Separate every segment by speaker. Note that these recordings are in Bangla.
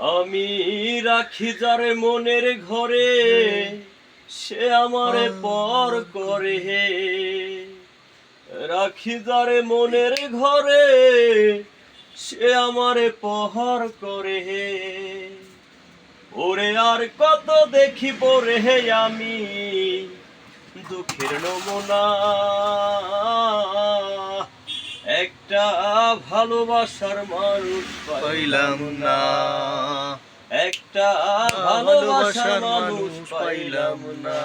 Speaker 1: আমি রাখি যারে মনের ঘরে, সে আমারে পর করে হে। রাখি যারে মনের ঘরে, সে আমারে পহর করে হে। ওরে আর কত দেখিব রে হে আমি, দুঃখের নমুনা। একটা ভালোবাসার মানুষ
Speaker 2: পাইলাম না।
Speaker 1: একটা ভালোবাসার মানুষ পাইলাম না।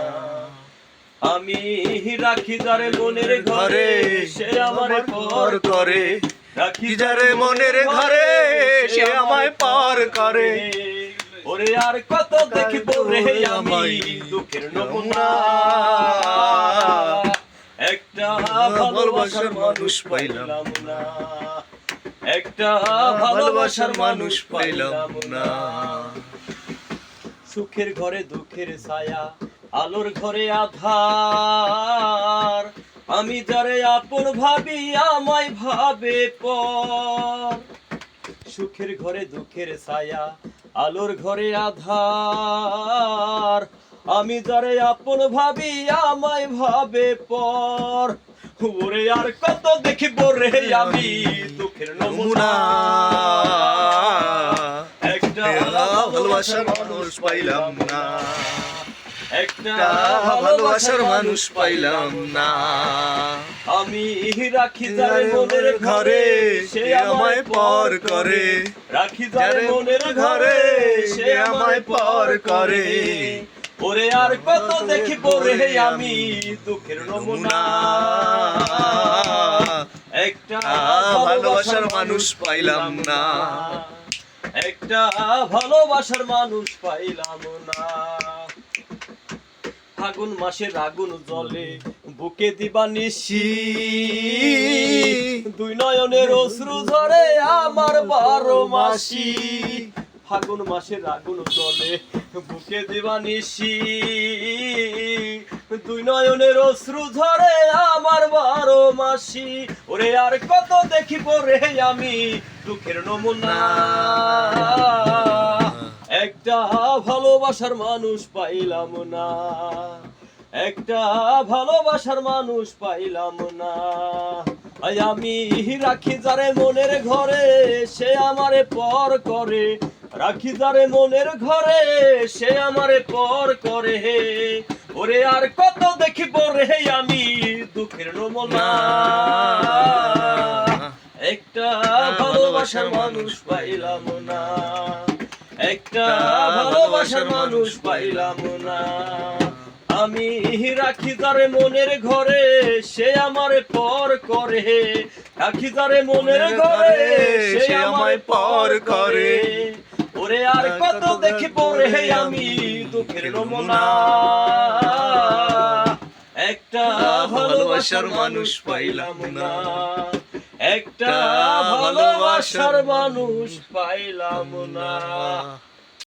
Speaker 1: আমি রাখি যারে মনের ঘরে সে আমারে পর
Speaker 2: করে।
Speaker 1: রাখি
Speaker 2: যারে মনের ঘরে সে আমায় পার করে।
Speaker 1: ওরে আর কত দেখিব রে আমি দুঃখের নমুনা। ভালোবাসার মানুষ পাইলাম না। একটা ভালোবাসার মানুষ পাইলাম না। সুখের ঘরে দুঃখের ছায়া আলোর ঘরে আধার। আমি যারে আপন ভাবি আমায় ভাবে পর। সুখের ঘরে দুঃখের ছায়া আলোর ঘরে আধার। আমি যারে আপন ভাবি আমায় ভাবে পর। ওরে আর কত দেখিব রে আমি দুঃখের নমুনা। একটা
Speaker 2: ভালোবাসার মানুষ পাইলাম না।
Speaker 1: একটা
Speaker 2: ভালোবাসার মানুষ পাইলাম না।
Speaker 1: আমি রাখি যারে মনের ঘরে সে আমায় পর করে। রাখি যারে মনের ঘরে সে আমায় পর করে। ওরে আর কত দেখি পরে আমি দুঃখের নমুনা। একটা
Speaker 2: ভালোবাসার মানুষ পাইলাম না।
Speaker 1: একটা ভালোবাসার মানুষ পাইলাম না। ফাগুন মাসের আগুন জলে বুকে দিবা নিশি দুই নয়নের অশ্রু ঝরে আমার বারো মাসি। ফাগুন মাসের আগুন জলে বুকে দিবা নিশি দুই নয়নের অশ্রু ঝরে আমার বারো মাসি। ওরে আর কত দেখিব রে আমি দুঃখের নমুনা। একটা ভালোবাসার মানুষ পাইলাম না। একটা ভালোবাসার মানুষ পাইলাম না। আমি রাখি যারে মনের ঘরে, সে আমারে পর করে। রাখি যারে মনের ঘরে সে আমারে পর করে। হে ওরে আর কত দেখিব রে আমি দুঃখের নমনা। একটা ভালোবাসার মানুষ পাইলাম না। একটা ভালোবাসার মানুষ পাইলাম না। আমি রাখি যারে মনের ঘরে সে আমারে পর করে। রাখি যারে মনের ঘরে সে আমায় পর করে। ওরে আর কত দেখি পরে আমি দুঃখের নমুনা। একটা ভালোবাসার মানুষ পাইলাম না। একটা ভালোবাসার মানুষ পাইলাম না।